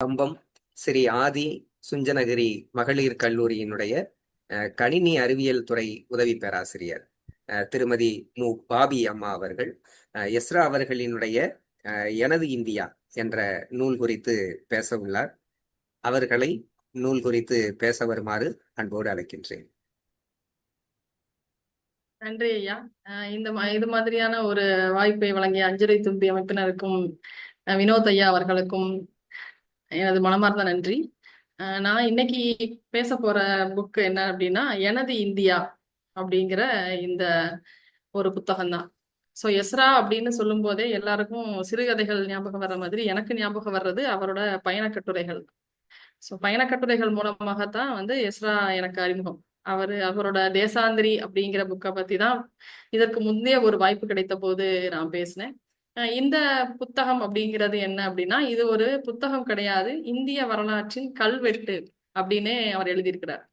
கம்பம் ஸ்ரீ ஆதி சுஞ்சநகரி மகளிர் கல்லூரியினுடைய கணினி அறிவியல் துறை உதவி பேராசிரியர் திருமதி மு. பாபி அம்மா அவர்கள் எஸ்ரா அவர்களினுடைய எனது இந்தியா என்ற நூல் குறித்து பேச உள்ளார். அவர்களை நூல் குறித்து பேச வருமாறு அன்போடு அழைக்கின்றேன். நன்றி ஐயா. இந்த இது மாதிரியான ஒரு வாய்ப்பை வழங்கிய அஞ்சலி தும்பி அமைப்பினருக்கும் வினோத் ஐயா அவர்களுக்கும் எனது மனமார்ந்த நன்றி. நான் இன்னைக்கு பேச போற புக் என்ன அப்படின்னா எனது இந்தியா அப்படிங்கிற இந்த ஒரு புத்தகம் தான். ஸோ எஸ்ரா அப்படின்னு சொல்லும் போதே எல்லாருக்கும் சிறுகதைகள் ஞாபகம் வர்ற மாதிரி எனக்கு ஞாபகம் வர்றது அவரோட பயணக் கட்டுரைகள் ஸோ பயணக் கட்டுரைகள் மூலமாகத்தான் வந்து எஸ்ரா எனக்கு அறிமுகம். அவர் அவரோட தேசாந்திரி அப்படிங்கிற புக்கை பத்தி தான் இதற்கு முந்தைய ஒரு வாய்ப்பு கிடைத்த போது நான் பேசினேன். இந்த புத்தகம் அப்படிங்கிறது என்ன அப்படின்னா இது ஒரு புத்தகம் கிடையாது. இந்திய வரலாற்றின் கல்வெட்டு அப்படின்னே அவர் எழுதியிருக்கிறார்.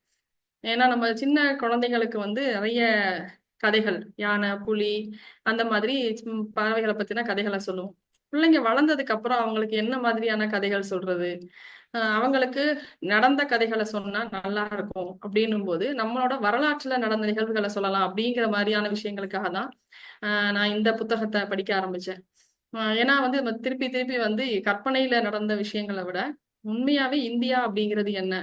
ஏன்னா நம்ம சின்ன குழந்தைங்களுக்கு வந்து நிறைய கதைகள் யானை புலி அந்த மாதிரி பறவைகளை பத்தின கதைகளை சொல்லுவோம். பிள்ளைங்க வளர்ந்ததுக்கு அப்புறம் அவங்களுக்கு என்ன மாதிரியான கதைகள் சொல்றது? அவங்களுக்கு நடந்த கதைகளை சொன்னா நல்லா இருக்கும் அப்படின்னும் போது நம்மளோட வரலாற்றுல நடந்த நிகழ்வுகளை சொல்லலாம் அப்படிங்கிற மாதிரியான விஷயங்களுக்காக தான் நான் இந்த புத்தகத்தை படிக்க ஆரம்பிச்சேன். ஏன்னா வந்து நம்ம திருப்பி திருப்பி வந்து கற்பனையில நடந்த விஷயங்களை விட உண்மையாவே இந்தியா அப்படிங்கிறது என்ன?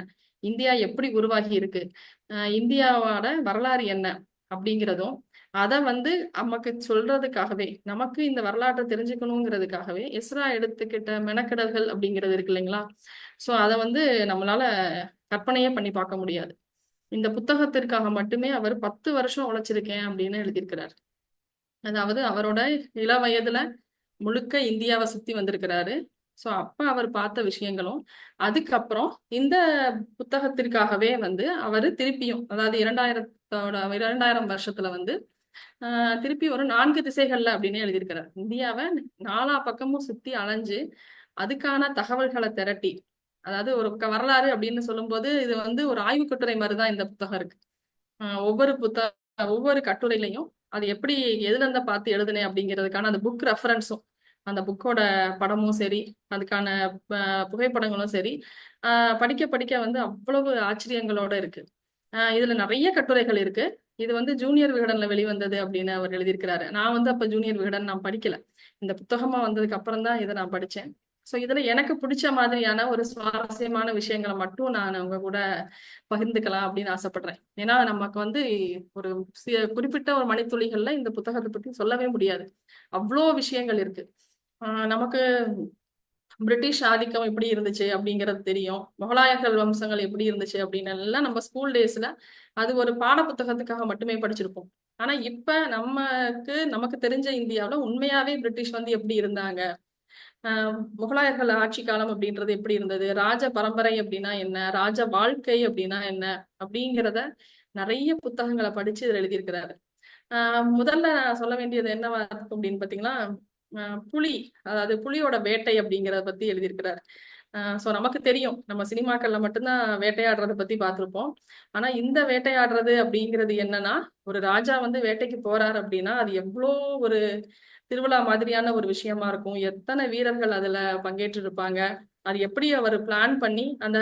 இந்தியா எப்படி உருவாகி இருக்கு? அஹ் இந்தியாவோட வரலாறு என்ன அப்படிங்கிறதும் அதை வந்து நமக்கு சொல்றதுக்காகவே நமக்கு இந்த வரலாற்றை தெரிஞ்சுக்கணுங்கிறதுக்காகவே எஸ்ரா எடுத்துக்கிட்ட மெனக்கெடல்கள் அப்படிங்கிறது இருக்கு இல்லைங்களா? ஸோ அதை வந்து நம்மளால கற்பனையே பண்ணி பார்க்க முடியாது. இந்த புத்தகத்திற்காக மட்டுமே அவர் பத்து வருஷம் உழைச்சிருக்கேன் அப்படின்னு எழுதியிருக்கிறார். அதாவது அவரோட இள வயதுல முழுக்க இந்தியாவை சுத்தி வந்திருக்கிறாரு. ஸோ அப்போ அவர் பார்த்த விஷயங்களும் அதுக்கப்புறம் இந்த புத்தகத்திற்காகவே வந்து அவர் திருப்பியும் அதாவது இரண்டாயிரத்தோட இரண்டாயிரம் வருஷத்துல வந்து திருப்பி ஒரு நான்கு திசைகள்ல அப்படின்னு எழுதியிருக்கிறார். இந்தியாவை நாலா பக்கமும் சுத்தி அலைஞ்சு அதுக்கான தகவல்களை திரட்டி அதாவது ஒரு வரலாறு அப்படின்னு சொல்லும்போது இது வந்து ஒரு ஆய்வு கட்டுரை மாதிரி தான் இந்த புத்தகம் இருக்கு. ஒவ்வொரு புத்தக ஒவ்வொரு கட்டுரையிலையும் அது எப்படி எதுல இருந்தா பார்த்து எழுதுனேன் அப்படிங்கிறதுக்கான அந்த புக் ரெஃபரன்ஸும் அந்த புக்கோட படமும் சரி அதுக்கான புகைப்படங்களும் சரி ஆஹ் படிக்க படிக்க வந்து அவ்வளவு ஆச்சரியங்களோட இருக்கு. ஆஹ் இதுல நிறைய கட்டுரைகள் இருக்கு. இது வந்து ஜூனியர் விகடன்ல வெளிவந்தது அப்படின்னு அவர் எழுதியிருக்கிறாரு. நான் வந்து அப்ப ஜூனியர் விகடன் நான் படிக்கல. இந்த புத்தகமா வந்ததுக்கு அப்புறம் தான் இதை நான் படிச்சேன். ஸோ இதுல எனக்கு பிடிச்ச மாதிரியான ஒரு சுவாரஸ்யமான விஷயங்களை மட்டும் நான் உங்க கூட பகிர்ந்துக்கலாம் அப்படின்னு ஆசைப்படுறேன். ஏன்னா நமக்கு வந்து ஒரு குறிப்பிட்ட ஒரு மணித்துளிகள்ல இந்த புத்தகத்தை பத்தி சொல்லவே முடியாது. அவ்வளோ விஷயங்கள் இருக்கு. நமக்கு பிரிட்டிஷ் ஆதிக்கம் எப்படி இருந்துச்சு அப்படிங்கிறது தெரியும். முகலாயர்கள் வம்சங்கள் எப்படி இருந்துச்சு அப்படின்னு எல்லாம் நம்ம ஸ்கூல் டேஸ்ல அது ஒரு பாட புத்தகத்துக்காக மட்டுமே படிச்சிருப்போம். ஆனா இப்ப நமக்கு நமக்கு தெரிஞ்ச இந்தியாவில உண்மையாவே பிரிட்டிஷ் வந்து எப்படி இருந்தாங்க? ஆஹ் முகலாயர்கள் ஆட்சி காலம் அப்படின்றது எப்படி இருந்தது? ராஜ பரம்பரை அப்படின்னா என்ன? ராஜ வாழ்க்கை அப்படின்னா என்ன? அப்படிங்கிறத நிறைய புத்தகங்களை படிச்சு இதில் எழுதியிருக்கிறாரு. ஆஹ் முதல்ல நான் சொல்ல வேண்டியது என்னவா இருக்கும் அப்படின்னு பாத்தீங்கன்னா புலி அதாவது புலியோட வேட்டை அப்படிங்கிறத பத்தி எழுதியிருக்கிறார். ஸோ நமக்கு தெரியும். நம்ம சினிமாக்கள்ல மட்டும்தான் வேட்டையாடுறதை பத்தி பார்த்துருப்போம். ஆனா இந்த வேட்டையாடுறது அப்படிங்கிறது என்னன்னா ஒரு ராஜா வந்து வேட்டைக்கு போறாரு அப்படின்னா அது எவ்வளோ ஒரு திருவிழா மாதிரியான ஒரு விஷயமா இருக்கும். எத்தனை வீரர்கள் அதுல பங்கேற்று இருப்பாங்க அது எப்படி அவர் பிளான் பண்ணி அந்த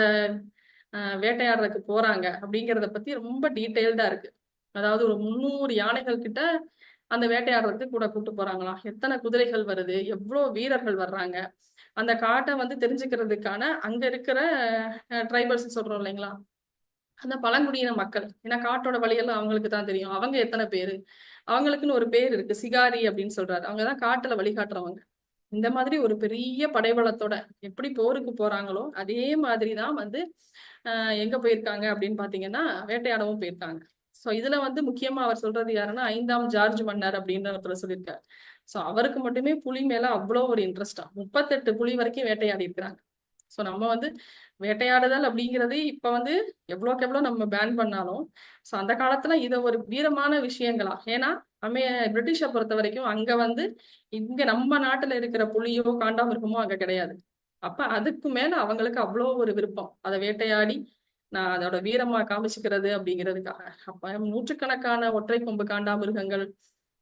வேட்டையாடுறதுக்கு போறாங்க அப்படிங்கிறத பத்தி ரொம்ப டீட்டெயில்டா இருக்கு. அதாவது ஒரு முந்நூறு யானைகள் கிட்ட அந்த வேட்டையாடுறதுக்கு கூட கூப்பிட்டு போறாங்களாம். எத்தனை குதிரைகள் வருது எவ்வளோ வீரர்கள் வர்றாங்க. அந்த காட்டை வந்து தெரிஞ்சுக்கிறதுக்கான அங்க இருக்கிற ட்ரைபல்ஸ் சொல்றோம் இல்லைங்களா? அந்த பழங்குடியின மக்கள். ஏன்னா காட்டோட வழியெல்லாம் அவங்களுக்கு தான் தெரியும். அவங்க எத்தனை பேரு? அவங்களுக்குன்னு ஒரு பேர் இருக்கு. சிகாரி அப்படின்னு சொல்றாரு. அவங்கதான் காட்டுல வழிகாட்டுறவங்க. இந்த மாதிரி ஒரு பெரிய படைபலத்தோட எப்படி போருக்கு போறாங்களோ அதே மாதிரி தான் வந்து எங்க போயிருக்காங்க அப்படின்னு பாத்தீங்கன்னா வேட்டையாடவும் போயிருக்காங்க. சோ இதுல வந்து முக்கியமா அவர் சொல்றது யாருன்னா ஐந்தாம் ஜார்ஜ் மன்னர் அப்படின்ற ஒருத்தர் சொல்லியிருக்காரு. சோ அவருக்கு மட்டுமே புலி மேல அவ்வளோ ஒரு இன்ட்ரெஸ்டா முப்பத்தெட்டு புலி வரைக்கும் வேட்டையாடி இருக்கிறாங்க. சோ நம்ம வந்து வேட்டையாடுதல் அப்படிங்கிறது இப்ப வந்து எவ்வளோக்கு எவ்வளோ நம்ம பேன் பண்ணாலும் சோ அந்த காலத்துல இதை ஒரு வீரமான விஷயங்களா? ஏன்னா அமே பிரிட்டிஷை பொறுத்த வரைக்கும் அங்க வந்து இங்க நம்ம நாட்டுல இருக்கிற புலியோ காண்டாமிருகமோ அங்க கிடையாது. அப்ப அதுக்கு மேல அவங்களுக்கு அவ்வளோ ஒரு விருப்பம். அதை வேட்டையாடி நான் அதோட வீரமா காமிச்சுக்கிறது அப்படிங்கிறதுக்காக. அப்ப நூற்றுக்கணக்கான ஒற்றை கொம்பு காண்டாமிருகங்கள்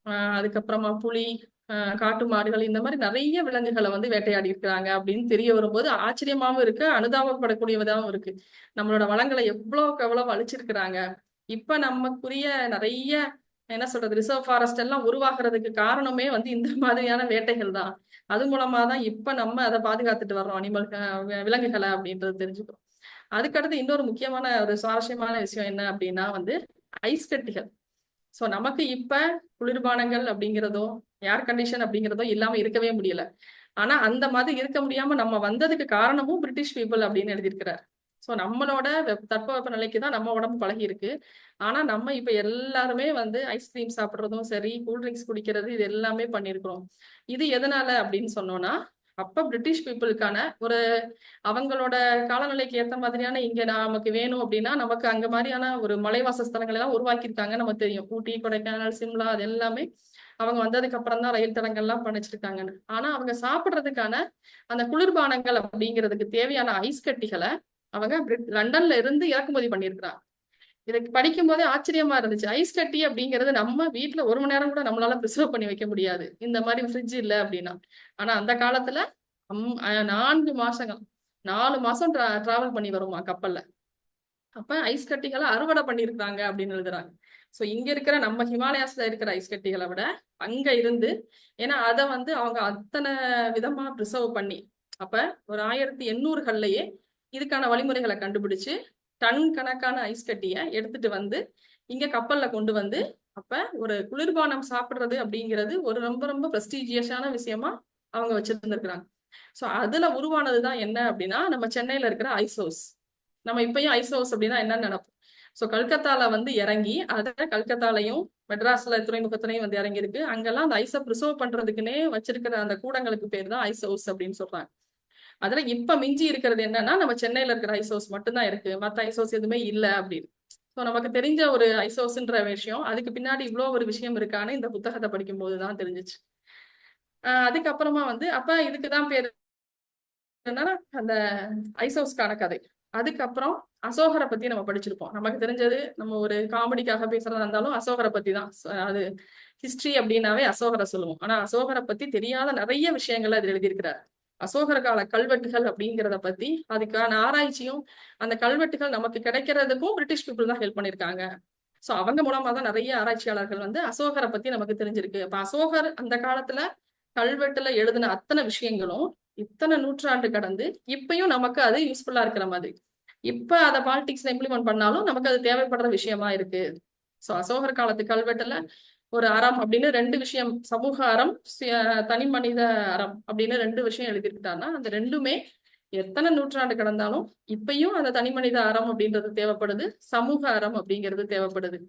ஆஹ் அதுக்கப்புறமா புலி அஹ் காட்டு மாடுகள் இந்த மாதிரி நிறைய விலங்குகளை வந்து வேட்டையாடி இருக்கிறாங்க அப்படின்னு தெரிய வரும்போது ஆச்சரியமாவும் இருக்கு அனுதாபப்படக்கூடியதாகவும் இருக்கு. நம்மளோட வளங்களை எவ்வளவுக்கு எவ்வளவு அழிச்சிருக்கிறாங்க. இப்ப நமக்குரிய நிறைய என்ன சொல்றது ரிசர்வ் ஃபாரஸ்ட் எல்லாம் உருவாகிறதுக்கு காரணமே வந்து இந்த மாதிரியான வேட்டைகள் தான். அது மூலமா தான் இப்ப நம்ம அதை பாதுகாத்துட்டு வர்றோம் அனிமல் விலங்குகளை அப்படின்றது தெரிஞ்சுக்கிறோம். அதுக்கடுத்து இன்னொரு முக்கியமான ஒரு சுவாரஸ்யமான விஷயம் என்ன அப்படின்னா வந்து ஐஸ் கட்டிகள். ஸோ நமக்கு இப்ப குளிர்பானங்கள் அப்படிங்கிறதோ ஏர் கண்டிஷன் அப்படிங்கிறதோ இல்லாம இருக்கவே முடியல. ஆனா அந்த மாதிரி இருக்க முடியாம நம்ம வந்ததுக்கு காரணமும் பிரிட்டிஷ் பீப்புள் அப்படின்னு எழுதியிருக்கிறார். ஸோ நம்மளோட வெப் தட்பவெப்ப நிலைக்கு தான் நம்ம உடம்பு பழகி இருக்கு. ஆனா நம்ம இப்ப எல்லாருமே வந்து ஐஸ்கிரீம் சாப்பிட்றதும் சரி கூல்ட்ரிங்க்ஸ் குடிக்கிறது இது எல்லாமே பண்ணியிருக்கிறோம். இது எதனால அப்படின்னு சொன்னோம்னா அப்ப பிரிட்டிஷ் பீப்புளுக்கான ஒரு அவங்களோட காலநிலைக்கு ஏத்த மாதிரியான இங்க நமக்கு வேணும் அப்படின்னா நமக்கு அங்க மாதிரியான ஒரு மலைவாச ஸ்தலங்கள் எல்லாம் உருவாக்கியிருக்காங்க. நமக்கு தெரியும். ஊட்டி கொடைக்கானல் சிம்லா அது எல்லாமே அவங்க வந்ததுக்கு அப்புறம் தான் ரயில் தடங்கள்லாம் பண்ணிச்சிருக்காங்கன்னு ஆனா அவங்க சாப்பிடுறதுக்கான அந்த குளிர்பானங்கள் அப்படிங்கிறதுக்கு தேவையான ஐஸ் கட்டிகளை அவங்க பிரிட்- லண்டன்ல இருந்து இறக்குமதி பண்ணியிருக்கிறாங்க. எனக்கு படிக்கும் போதே ஆச்சரியமா இருந்துச்சு. ஐஸ் கட்டி அப்படிங்கிறது நம்ம வீட்டுல ஒரு மணி நேரம் கூட நம்மளால ப்ரிசர்வ் பண்ணி வைக்க முடியாது. இந்த மாதிரி ஃப்ரிட்ஜ் இல்ல அப்படின்னா. ஆனா அந்த காலத்துல நான்கு மாசங்கள் நாலு மாசம் டிராவல் பண்ணி வருமா கப்பல்ல. அப்ப ஐஸ் கட்டிகளை அறுவடை பண்ணியிருக்காங்க அப்படின்னு எழுதுறாங்க. சோ இங்க இருக்கிற நம்ம ஹிமாலயாஸ்ல இருக்கிற ஐஸ் கட்டிகளை விட அங்க இருந்து ஏன்னா அதை வந்து அவங்க அத்தனை விதமா ப்ரிசர்வ் பண்ணி அப்ப ஒரு ஆயிரத்தி எண்ணூறுகள்லயே இதுக்கான வழிமுறைகளை கண்டுபிடிச்சு டன் கணக்கான ஐஸ் கட்டியை எடுத்துட்டு வந்து இங்க கப்பல்ல கொண்டு வந்து அப்ப ஒரு குளிர்பானம் சாப்பிடுறது அப்படிங்கிறது ஒரு ரொம்ப ரொம்ப பிரஸ்டீஜியஸான விஷயமா அவங்க வச்சிருந்திருக்கிறாங்க. சோ அதுல உருவானதுதான் என்ன அப்படின்னா நம்ம சென்னையில இருக்கிற ஐஸ் ஹவுஸ் நம்ம இப்பயும் ஐஸ் ஹவுஸ் அப்படின்னா என்னன்னு நினைப்போம். சோ கல்கத்தால வந்து இறங்கி அதை கல்கத்தாலையும் மெட்ராஸ்ல துறைமுகத்திலையும் வந்து இறங்கியிருக்கு. அங்கெல்லாம் அந்த ஐஸை ப்ரிசர்வ் பண்றதுக்குன்னே வச்சிருக்கிற அந்த கூடங்களுக்கு பேர் தான் ஐஸ் ஹவுஸ் அப்படின்னு சொல்றாங்க. அதுல இப்ப மிஞ்சி இருக்கிறது என்னன்னா நம்ம சென்னையில இருக்கிற ஐசோஸ் மட்டும்தான் இருக்கு. மத்த ஐசோஸ் எதுவுமே இல்ல அப்படின்னு. ஸோ நமக்கு தெரிஞ்ச ஒரு ஐசோஸ்ன்ற விஷயம் அதுக்கு பின்னாடி இவ்வளோ ஒரு விஷயம் இருக்கான்னு இந்த புத்தகத்தை படிக்கும் போதுதான் தெரிஞ்சுச்சு. ஆஹ் அதுக்கப்புறமா வந்து அப்ப இதுக்குதான் பேரு என்னன்னா அந்த ஐசோஸ்கான கதை. அதுக்கப்புறம் அசோகரை பத்தி நம்ம படிச்சிருப்போம். நமக்கு தெரிஞ்சது நம்ம ஒரு காமெடிக்காக பேசுறதா இருந்தாலும் அசோகரை பத்தி தான். அது ஹிஸ்டரி அப்படின்னாவே அசோகரை சொல்லுவோம். ஆனா அசோகரை பத்தி தெரியாத நிறைய விஷயங்கள் அது எழுதியிருக்கிறார். அசோகர் கால கல்வெட்டுகள் அப்படிங்கிறத பத்தி அதுக்கான ஆராய்ச்சியும் அந்த கல்வெட்டுகள் நமக்கு கிடைக்கிறதுக்கும் பிரிட்டிஷ் பீப்புள் தான் ஹெல்ப் பண்ணியிருக்காங்க சோ அவங்க மூலமா தான் நிறைய ஆராய்ச்சியாளர்கள் வந்து அசோகரை பத்தி நமக்கு தெரிஞ்சிருக்கு. இப்ப அசோகர் அந்த காலத்துல கல்வெட்டுல எழுதின அத்தனை விஷயங்களும் இத்தனை நூற்றாண்டு கடந்து இப்பயும் நமக்கு அது யூஸ்ஃபுல்லா இருக்கிற மாதிரி. இப்ப அதை பாலிடிக்ஸ்ல இம்ப்ளிமெண்ட் பண்ணாலும் நமக்கு அது தேவைப்படுற விஷயமா இருக்கு. சோ அசோகர் காலத்து கல்வெட்டுல ஒரு அறம் அப்படின்னு ரெண்டு விஷயம் சமூக அறம் தனி மனித அறம் அப்படின்னு ரெண்டு விஷயம் எழுதியிருக்காருன்னா அந்த ரெண்டுமே எத்தனை நூற்றாண்டு கடந்தாலும் இப்பயும் அந்த தனி மனித அறம் அப்படின்றது தேவைப்படுது சமூக அறம் அப்படிங்கிறது தேவைப்படுது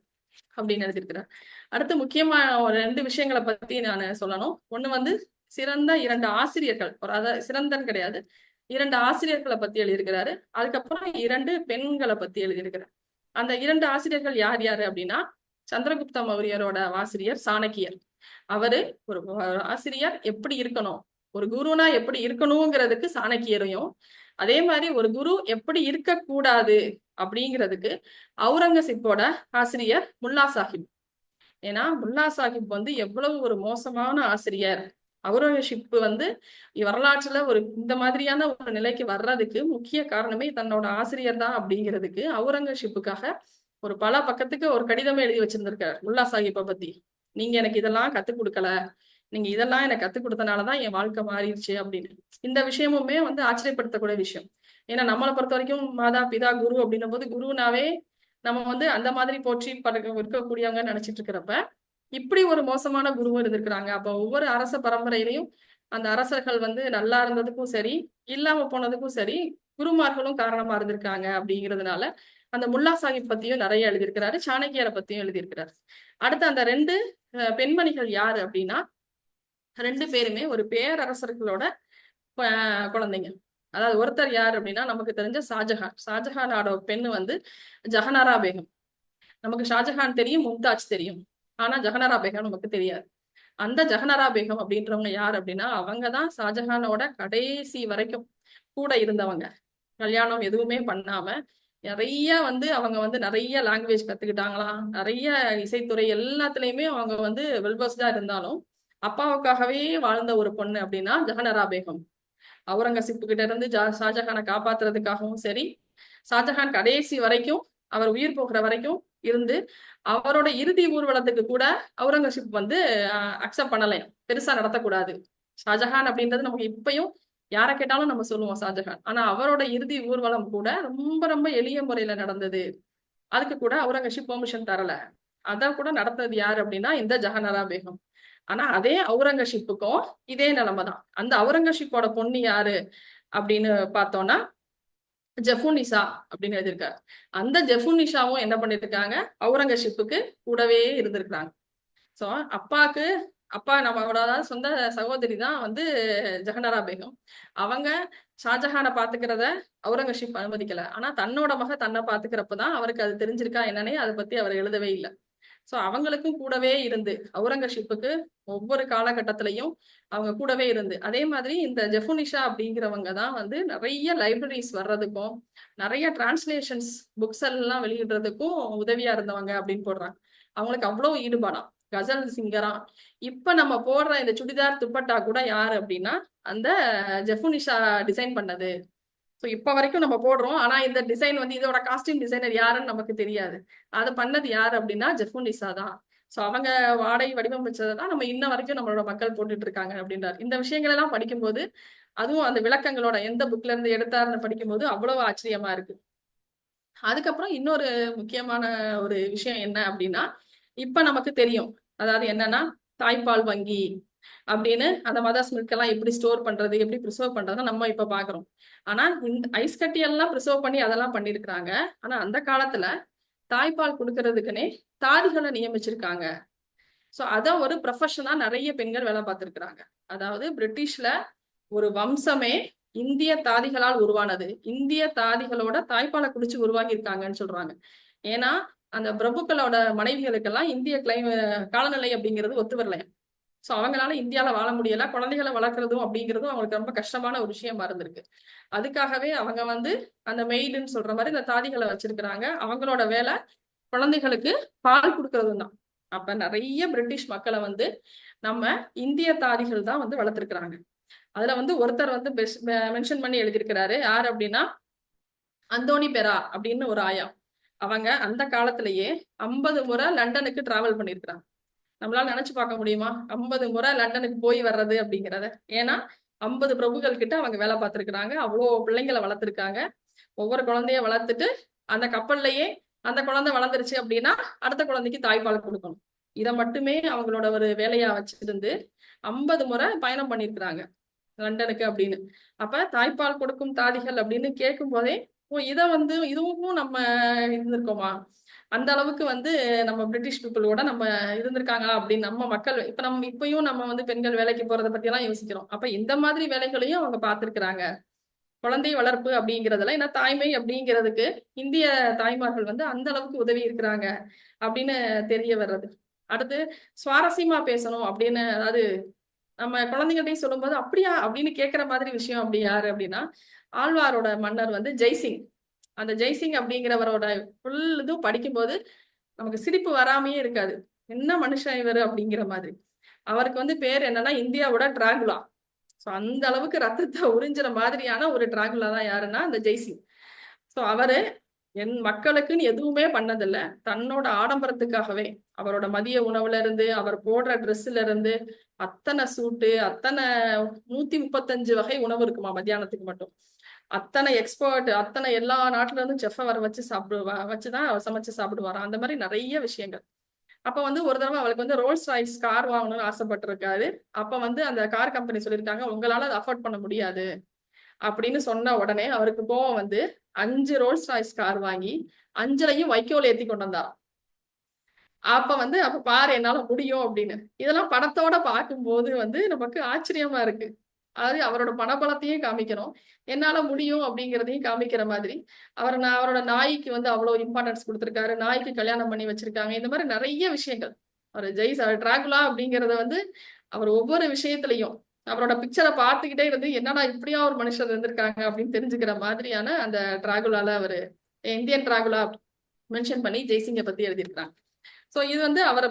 அப்படின்னு எழுதியிருக்கிறார். அடுத்து முக்கியமா ஒரு ரெண்டு விஷயங்களை பத்தி நான் சொல்லணும். ஒண்ணு வந்து சிறந்த இரண்டு ஆசிரியர்கள் ஒரு அதாவது சிறந்தன் கிடையாது இரண்டு ஆசிரியர்களை பத்தி எழுதியிருக்கிறாரு. அதுக்கப்புறம் இரண்டு பெண்களை பத்தி எழுதியிருக்கிறார். அந்த இரண்டு ஆசிரியர்கள் யார் யாரு அப்படின்னா சந்திரகுப்த மௌரியரோட ஆசிரியர் சாணக்கியர். அவரு ஒரு ஆசிரியர் எப்படி இருக்கணும்? ஒரு குருனா எப்படி இருக்கணுங்கிறதுக்கு சாணக்கியரையும் அதே மாதிரி ஒரு குரு எப்படி இருக்கக்கூடாது அப்படிங்கிறதுக்கு அவுரங்கசீப்போட ஆசிரியர் முல்லா சாஹிப். ஏன்னா முல்லா சாஹிப் வந்து எவ்வளவு ஒரு மோசமான ஆசிரியர். அவுரங்கசீப் வந்து வரலாற்றுல ஒரு இந்த மாதிரியான ஒரு நிலைக்கு வர்றதுக்கு முக்கிய காரணமே தன்னோட ஆசிரியர் தான் அப்படிங்கிறதுக்கு அவுரங்கசீப்புக்காக ஒரு பல பக்கத்துக்கு ஒரு கடிதமே எழுதி வச்சிருந்திருக்கார். முல்லா சாஹிப்பை பத்தி. நீங்க எனக்கு இதெல்லாம் கத்துக் கொடுக்கல. நீங்க இதெல்லாம் எனக்கு கத்துக் கொடுத்தனாலதான் என் வாழ்க்கை மாறிடுச்சு அப்படின்னு. இந்த விஷயமுமே வந்து ஆச்சரியப்படுத்தக்கூடிய விஷயம். ஏன்னா நம்மளை பொறுத்த வரைக்கும் மாதா பிதா குரு அப்படின்னும் போது குருனாவே நம்ம வந்து அந்த மாதிரி போற்றி பழக இருக்கக்கூடியவங்க நினைச்சிட்டு இருக்கிறப்ப இப்படி ஒரு மோசமான குருவும் இருந்திருக்கிறாங்க. அப்ப ஒவ்வொரு அரச பரம்பரையிலையும் அந்த அரசர்கள் வந்து நல்லா இருந்ததுக்கும் சரி இல்லாம போனதுக்கும் சரி குருமார்களும் காரணமா இருந்திருக்காங்க அப்படிங்கிறதுனால அந்த முல்லா சாஹிப் பத்தியும் நிறைய எழுதியிருக்கிறாரு சாணக்கியரை பத்தியும் எழுதியிருக்கிறாரு. அடுத்து அந்த ரெண்டு பெண்மணிகள் யாரு அப்படின்னா ரெண்டு பேருமே ஒரு பேரரசர்களோட குழந்தைங்க. அதாவது ஒருத்தர் யார் அப்படின்னா நமக்கு தெரிஞ்ச ஷாஜஹான். ஷாஜஹானோட பெண்ணு வந்து ஜஹனாரா பேகம். நமக்கு ஷாஜஹான் தெரியும் மும்தாஜ் தெரியும். ஆனா ஜஹனாரா பேகம் நமக்கு தெரியாது. அந்த ஜஹனாரா பேகம் அப்படின்றவங்க யார் அப்படின்னா அவங்க தான் ஷாஜஹானோட கடைசி வரைக்கும் கூட இருந்தவங்க. கல்யாணம் எதுவுமே பண்ணாம நிறைய வந்து அவங்க வந்து நிறைய லாங்குவேஜ் கத்துக்கிட்டாங்களாம் நிறைய இசைத்துறை எல்லாத்துலயுமே அவங்க வந்து வெல்பஸ்டா இருந்தாலும் அப்பாவுக்காகவே வாழ்ந்த ஒரு பொண்ணு அப்படின்னா ஜஹனரா பேகம் அவுரங்கசீப் கிட்ட இருந்து ஜா- ஷாஜஹானை காப்பாத்துறதுக்காகவும் சரி ஷாஜஹான் கடைசி வரைக்கும் அவர் உயிர் போகிற வரைக்கும் இருந்து அவரோட இறுதி ஊர்வலத்துக்கு கூட அவுரங்கசீப் வந்து அக்செப்ட் பண்ணலை. பெருசா நடத்தக்கூடாது. ஷாஜஹான் அப்படின்றது நமக்கு இப்பயும் யாரை கேட்டாலும் நம்ம சொல்லுவோம் ஷாஜஹான் ஆனா அவரோட இறுதி ஊர்வலம் கூட ரொம்ப ரொம்ப எளிய முறையில நடந்தது. அதுக்கு கூட அவுரங்கசீப் பெர்மிஷன் தரல. அத கூட நடந்தது யாரு அப்படின்னா இந்த ஜஹனரா பேகம். ஆனா அதே அவுரங்கசீப்புக்கும் இதே நிலைமை தான். அந்த அவுரங்கசீப்போட பொண்ணு யாரு அப்படின்னு பார்த்தோம்னா ஜெஃபுனிஷா அப்படின்னு எழுதியிருக்காரு. அந்த ஜெஃபுனிஷாவும் என்ன பண்ணிருக்காங்க அவுரங்கசீப்புக்கு கூடவே இருந்திருக்கிறாங்க. சோ அப்பாக்கு அப்பா நம்மளோட சொந்த சகோதரி தான் வந்து ஜஹனரா பேகம். அவங்க ஷாஜஹானை பாத்துக்கிறத அவுரங்கசீப் அனுமதிக்கல. ஆனா தன்னோட மக தன்னை பாத்துக்கிறப்பதான் அவருக்கு அது தெரிஞ்சிருக்கா என்னன்னே அதை பத்தி அவர் எழுதவே இல்லை. சோ அவங்களுக்கும் கூடவே இருந்து அவுரங்கசீப்புக்கு ஒவ்வொரு காலகட்டத்திலையும் அவங்க கூடவே இருந்து. அதே மாதிரி இந்த ஜெஃபுனிஷா அப்படிங்கிறவங்க தான் வந்து நிறைய லைப்ரரிஸ் வர்றதுக்கும் நிறைய டிரான்ஸ்லேஷன்ஸ் புக்ஸ் எல்லாம் வெளியிடுறதுக்கும் உதவியா இருந்தவங்க அப்படின்னு போடுறாங்க. அவங்களுக்கு அவ்வளவு ஈடுபாடாம். கசல் சிங்கரா. இப்ப நம்ம போடுற இந்த சுடிதார் துப்பட்டா கூட யாரு அப்படின்னா அந்த ஜெஃபுனிஷா டிசைன் பண்ணது. ஸோ இப்போ வரைக்கும் நம்ம போடுறோம். ஆனா இந்த டிசைன் வந்து இதோட காஸ்டியூம் டிசைனர் யாருன்னு நமக்கு தெரியாது. அதை பண்ணது யாரு அப்படின்னா ஜெஃபுனிஷா தான். ஸோ அவங்க வாடகை வடிவமைச்சதை தான் நம்ம இன்ன வரைக்கும் நம்மளோட மக்கள் போட்டுட்டு இருக்காங்க அப்படின்றார். இந்த விஷயங்கள் எல்லாம் படிக்கும்போது அதுவும் அந்த விளக்கங்களோட எந்த புக்ல இருந்து எடுத்தாருன்னு படிக்கும்போது அவ்வளவு ஆச்சரியமா இருக்கு. அதுக்கப்புறம் இன்னொரு முக்கியமான ஒரு விஷயம் என்ன அப்படின்னா இப்ப நமக்கு தெரியும். அதாவது என்னன்னா தாய்ப்பால் வங்கி அப்படின்னு அந்த மதர்ஸ் மில்க் எல்லாம் எப்படி ஸ்டோர் பண்றது எப்படி ப்ரிசர்வ் பண்றதுன்னு நம்ம இப்ப பாக்குறோம். ஆனா இந்த ஐஸ் கட்டி எல்லாம் ப்ரிசர்வ் பண்ணி அதெல்லாம் பண்ணிருக்கிறாங்க. ஆனா அந்த காலத்துல தாய்ப்பால் கொடுக்கறதுக்குன்னே தாதிகளை நியமிச்சிருக்காங்க. சோ அத ஒரு ப்ரொஃபஷனா நிறைய பெண்கள் வேலை பார்த்திருக்கிறாங்க. அதாவது பிரிட்டிஷ்ல ஒரு வம்சமே இந்திய தாதிகளால் உருவானது. இந்திய தாதிகளோட தாய்ப்பாலை குடிச்சு உருவாகி இருக்காங்கன்னு சொல்றாங்க. ஏன்னா அந்த பிரபுக்களோட மனைவிகளுக்கெல்லாம் இந்திய கிளைம காலநிலை அப்படிங்கிறது ஒத்து வரலையா ஸோ அவங்களால இந்தியாவில் வாழ முடியல. குழந்தைகளை வளர்க்குறதும் அப்படிங்கிறதும் அவங்களுக்கு ரொம்ப கஷ்டமான ஒரு விஷயமா இருந்திருக்கு அதுக்காகவே அவங்க வந்து அந்த மெயிலுன்னு சொல்ற மாதிரி இந்த தாதிகளை வச்சிருக்கிறாங்க. அவங்களோட வேலை குழந்தைகளுக்கு பால் கொடுக்கறதும் தான். அப்ப நிறைய பிரிட்டிஷ் மக்களை வந்து நம்ம இந்திய தாதிகள் தான் வந்து வளர்த்துருக்குறாங்க. அதுல வந்து ஒருத்தர் வந்து மென்ஷன் பண்ணி எழுதியிருக்கிறாரு. யார் அப்படின்னா அந்தோனி பெரா அப்படின்னு ஒரு ஆயா. அவங்க அந்த காலத்திலேயே ஐம்பது முறை லண்டனுக்கு டிராவல் பண்ணியிருக்கிறாங்க. நம்மளால நினைச்சு பார்க்க முடியுமா? ஐம்பது முறை லண்டனுக்கு போய் வர்றது அப்படிங்கிறத. ஏன்னா ஐம்பது பிரபுகள் கிட்ட அவங்க வேலை பார்த்துருக்குறாங்க. அவ்வளோ பிள்ளைங்களை வளர்த்துருக்காங்க. ஒவ்வொரு குழந்தைய வளர்த்துட்டு அந்த கப்பல்லையே அந்த குழந்தை வளர்ந்துருச்சு அப்படின்னா அடுத்த குழந்தைக்கு தாய்ப்பால் கொடுக்கணும். இதை மட்டுமே அவங்களோட ஒரு வேலையா வச்சிருந்து ஐம்பது முறை பயணம் பண்ணியிருக்கிறாங்க லண்டனுக்கு அப்படின்னு. அப்ப தாய்ப்பால் கொடுக்கும் தாதிகள் அப்படின்னு கேட்கும் போதே இதை வந்து இதுவும் நம்ம இருந்திருக்கோமா? அந்த அளவுக்கு வந்து நம்ம பிரிட்டிஷ் பீப்புளோட நம்ம இருந்திருக்காங்களா? அப்படின்னு நம்ம மக்கள் இப்ப நம்ம இப்பயும் நம்ம வந்து பெண்கள் வேலைக்கு போறதை பத்தி எல்லாம் யோசிக்கிறோம். அப்ப இந்த மாதிரி வேலைகளையும் அவங்க பார்த்திருக்கிறாங்க. குழந்தை வளர்ப்பு அப்படிங்கிறதுல ஏன்னா தாய்மை அப்படிங்கிறதுக்கு இந்திய தாய்மார்கள் வந்து அந்த அளவுக்கு உதவி இருக்கிறாங்க அப்படின்னு தெரிய வர்றது. அடுத்து சுவாரஸ்யமா பேசணும் அப்படின்னு அதாவது நம்ம குழந்தைங்கள்டையும் சொல்லும்போது அப்படியா? அப்படின்னு கேட்குற மாதிரி விஷயம் அப்படி யாரு அப்படின்னா ஆழ்வாரோட மன்னர் வந்து ஜெய்சிங். அந்த ஜெய்சிங் அப்படிங்கிறவரோட ஃபுல் இதுவும் படிக்கும்போது நமக்கு சிரிப்பு வராமையே இருக்காது. என்ன மனுஷன் இவர் அப்படிங்கிற மாதிரி. அவருக்கு வந்து பேர் என்னன்னா இந்தியாவோட டிராகுலா. ஸோ அந்த அளவுக்கு ரத்தத்தை உறிஞ்சுற மாதிரியான ஒரு டிராகுலா தான் யாருன்னா அந்த ஜெய்சிங். ஸோ அவரு என் மக்களுக்குன்னு எதுவுமே பண்ணதில்ல. தன்னோட ஆடம்பரத்துக்காகவே. அவரோட மதிய உணவுல இருந்து அவர் போடுற ட்ரெஸ்ல இருந்து அத்தனை சூட்டு அத்தனை நூத்தி முப்பத்தஞ்சு வகை உணவு இருக்குமா மத்தியானத்துக்கு மட்டும். அத்தனை எக்ஸ்பர்ட் அத்தனை எல்லா நாட்டுல இருந்தும் செஃப் வர வச்சு சாப்பிடுவா வச்சுதான் அவர் சமைச்சு சாப்பிடுவாராம் அந்த மாதிரி நிறைய விஷயங்கள். அப்ப வந்து ஒரு தடவை அவளுக்கு வந்து ரோல்ஸ் ராய்ஸ் கார் வாங்கணும்னு ஆசைப்பட்டிருக்காரு. அப்ப வந்து அந்த கார் கம்பெனி சொல்லியிருக்காங்க உங்களால அதை அஃபோர்ட் பண்ண முடியாது. அப்படின்னு சொன்ன உடனே அவருக்கு கோவம் வந்து அஞ்சு ரோல்ஸ் ராய்ஸ் கார் வாங்கி அஞ்சலையும் வைக்கோல் ஏத்தி கொண்டு வந்தாராம் அப்ப வந்து அப்ப பாரு என்னால முடியும் அப்படின்னு. இதெல்லாம் படத்தோட பார்க்கும்போது வந்து நமக்கு ஆச்சரியமா இருக்கு. அதாவது அவரோட பணபலத்தையும் காமிக்கிறோம் என்னால முடியும் அப்படிங்கிறதையும் காமிக்கிற மாதிரி. அவர் நான் அவரோட நாய்க்கு வந்து அவ்வளவு இம்பார்ட்டன்ஸ் கொடுத்துருக்காரு. நாய்க்கு கல்யாணம் பண்ணி வச்சிருக்காங்க. இந்த மாதிரி நிறைய விஷயங்கள். அவர் ஜெய்ஸ் டிராகுலா அப்படிங்கிறத வந்து அவர் ஒவ்வொரு விஷயத்திலையும் அவரோட பிக்சரை பார்த்துக்கிட்டே வந்து என்னடா இப்படியா ஒரு மனுஷர் இருந்திருக்காங்க அப்படின்னு தெரிஞ்சுக்கிற மாதிரியான அந்த டிராகுலால அவரு இந்தியன் டிராகுலா மென்ஷன் பண்ணி ஜெய்சிங்கை பத்தி எழுதியிருக்கிறாங்க. சோ இது வந்து அவர்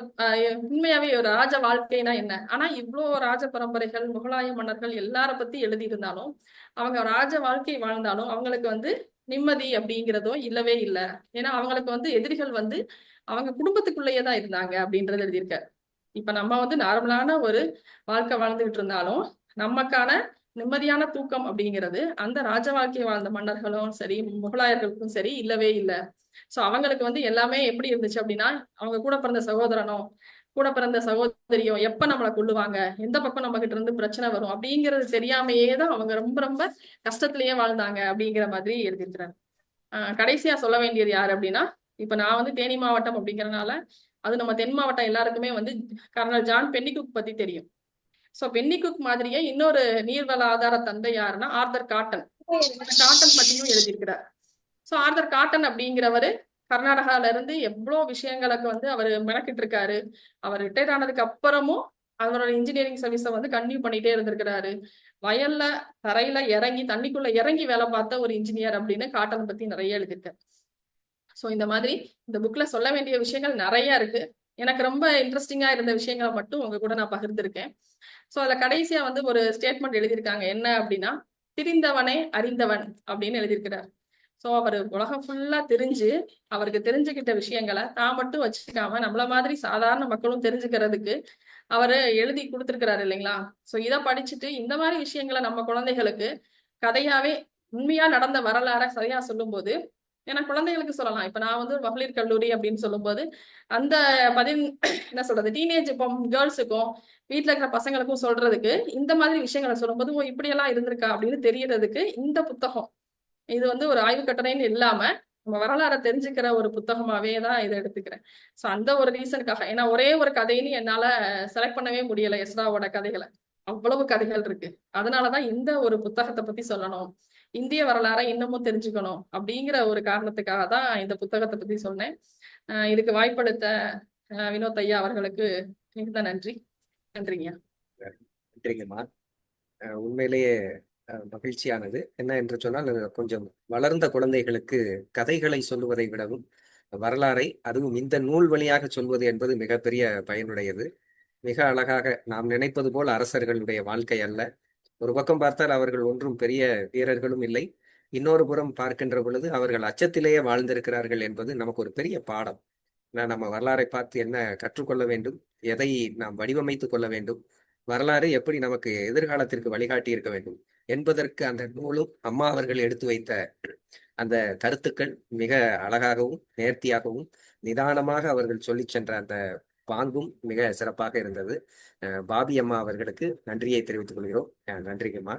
உண்மையாவே ஒரு ராஜ வாழ்க்கைனா என்ன? ஆனா இவ்வளோ ராஜ பரம்பரைகள் முகலாய மன்னர்கள் எல்லார பத்தி எழுதியிருந்தாலும் அவங்க ராஜ வாழ்க்கை வாழ்ந்தாலும் அவங்களுக்கு வந்து நிம்மதி அப்படிங்கிறதோ இல்லவே இல்லை. ஏன்னா அவங்களுக்கு வந்து எதிரிகள் வந்து அவங்க குடும்பத்துக்குள்ளேயே தான் இருந்தாங்க அப்படின்றது எழுதியிருக்காரு. இப்ப நம்ம வந்து நார்மலான ஒரு வாழ்க்கை வாழ்ந்துகிட்டு இருந்தாலும் நமக்கான நிம்மதியான தூக்கம் அப்படிங்கிறது அந்த ராஜ வாழ்க்கை வாழ்ந்த மன்னர்களும் சரி முகலாயர்களுக்கும் சரி இல்லவே இல்லை. சோ அவங்களுக்கு வந்து எல்லாமே எப்படி இருந்துச்சு அப்படின்னா அவங்க கூட பிறந்த சகோதரனோ கூட பிறந்த சகோதரியோ எப்ப நம்மளை கொள்ளுவாங்க எந்த பக்கம் நம்ம கிட்ட இருந்து பிரச்சனை வரும் அப்படிங்கிறது தெரியாமையே தான் அவங்க ரொம்ப ரொம்ப கஷ்டத்திலேயே வாழ்ந்தாங்க அப்படிங்கிற மாதிரி எழுதியிருக்கிறாங்க. ஆஹ் கடைசியா சொல்ல வேண்டியது யாரு அப்படின்னா இப்ப நான் வந்து தேனி மாவட்டம் அப்படிங்கறதுனால அது நம்ம தென் மாவட்டம் எல்லாருக்குமே வந்து கர்னல் ஜான் பென்னிகுக் பத்தி தெரியும். சோ பென்னிகுக் மாதிரியே இன்னொரு நீர்வள ஆதார தந்தை யாருன்னா ஆர்தர் காட்டன். காட்டன் பத்தியும் எழுதியிருக்கிறார். சோ ஆர்தர் காட்டன் அப்படிங்கிறவரு கர்நாடகால இருந்து எவ்வளவு விஷயங்களுக்கு வந்து அவர் மெனக்கிட்டு இருக்காரு அவர் ரிட்டையர் ஆனதுக்கு அப்புறமும் அவரோட இன்ஜினியரிங் சர்வீஸை வந்து கன்டினியூ பண்ணிட்டே இருந்திருக்கிறாரு. வயல்ல தரையில இறங்கி தண்ணிக்குள்ள இறங்கி வேலை பார்த்த ஒரு இன்ஜினியர் அப்படின்னு காட்டன் பத்தி நிறைய எழுதியிருக்காரு. ஸோ இந்த மாதிரி இந்த புக்ல சொல்ல வேண்டிய விஷயங்கள் நிறைய இருக்கு. எனக்கு ரொம்ப இன்ட்ரெஸ்டிங்கா இருந்த விஷயங்களை மட்டும் உங்க கூட நான் பகிர்ந்திருக்கேன். ஸோ அதுல கடைசியா வந்து ஒரு ஸ்டேட்மெண்ட் எழுதியிருக்காங்க. என்ன அப்படின்னா திரிந்தவனே அறிந்தவன் அப்படின்னு எழுதியிருக்கிறார். ஸோ அவர் உலகம் ஃபுல்லா தெரிஞ்சு அவருக்கு தெரிஞ்சுக்கிட்ட விஷயங்களை தான் மட்டும் வச்சுக்காம நம்மள மாதிரி சாதாரண மக்களும் தெரிஞ்சுக்கிறதுக்கு அவரு எழுதி கொடுத்துருக்கிறாரு இல்லைங்களா? ஸோ இதை படிச்சுட்டு இந்த மாதிரி விஷயங்களை நம்ம குழந்தைகளுக்கு கதையாவே உண்மையா நடந்த வரலாற சரியா சொல்லும்போது ஏன்னா குழந்தைகளுக்கு சொல்லலாம். இப்ப நான் வந்து மகளிர் கல்லூரி அப்படின்னு சொல்லும்போது அந்த பதின் என்ன சொல்றது டீனேஜ் இப்போ கேர்ள்ஸுக்கும் வீட்டுல இருக்கிற பசங்களுக்கும் சொல்றதுக்கு இந்த மாதிரி விஷயங்களை சொல்லும்போது ஓ இப்படியெல்லாம் இருந்திருக்கா அப்படின்னு தெரியறதுக்கு இந்த புத்தகம். இது வந்து ஒரு ஆய்வு கட்டுரைன்னு இல்லாம நம்ம வரலாறை தெரிஞ்சுக்கிற ஒரு புத்தகமாவே தான் இதை எடுத்துக்கிறேன். ஸோ அந்த ஒரு ரீசனுக்காக ஏன்னா ஒரே ஒரு கதைன்னு என்னால செலக்ட் பண்ணவே முடியல எஸ்ராவோட கதைகளை. அவ்வளவு கதைகள் இருக்கு. அதனாலதான் இந்த ஒரு புத்தகத்தை பத்தி சொல்லணும். இந்திய வரலாறை இன்னமும் தெரிஞ்சுக்கணும் அப்படிங்கிற ஒரு காரணத்துக்காக தான் இந்த புத்தகத்தை பத்தி சொன்னேன். ஆஹ் இதுக்கு வாய்ப்படுத்த வினோத் ஐயா அவர்களுக்கு மிகுந்த நன்றி. நன்றிங்கய்யா. நன்றிங்கம்மா. உண்மையிலேயே மகிழ்ச்சியானது. என்ன என்று சொன்னால் கொஞ்சம் வளர்ந்த குழந்தைகளுக்கு கதைகளை சொல்லுவதை விடவும் வரலாறை அதுவும் இந்த நூல் வழியாக சொல்வது என்பது மிகப்பெரிய பயனுடையது. மிக அழகாக நாம் நினைப்பது போல் அரசர்களுடைய வாழ்க்கை அல்ல. ஒரு பக்கம் பார்த்தால் அவர்கள் ஒன்றும் பெரிய வீரர்களும் இல்லை. இன்னொரு புறம் பார்க்கின்ற பொழுது அவர்கள் அச்சத்திலேயே வாழ்ந்திருக்கிறார்கள் என்பது நமக்கு ஒரு பெரிய பாடம். நான் நம்ம வரலாறை பார்த்து என்ன கற்றுக்கொள்ள வேண்டும்? எதை நாம் வடிவமைத்து கொள்ள வேண்டும்? வரலாறு எப்படி நமக்கு எதிர்காலத்திற்கு வழிகாட்டி இருக்க வேண்டும்? என்பதற்கு அந்த நூலும் அம்மா அவர்கள் எடுத்து வைத்த அந்த கருத்துக்கள் மிக அழகாகவும் நேர்த்தியாகவும் நிதானமாக அவர்கள் சொல்லிச் சென்ற அந்த பாங்கும் மிக சிறப்பாக இருந்தது. பாபி அம்மா அவர்களுக்கு நன்றியை தெரிவித்துக் கொள்கிறோம். அஹ் நன்றிங்கம்மா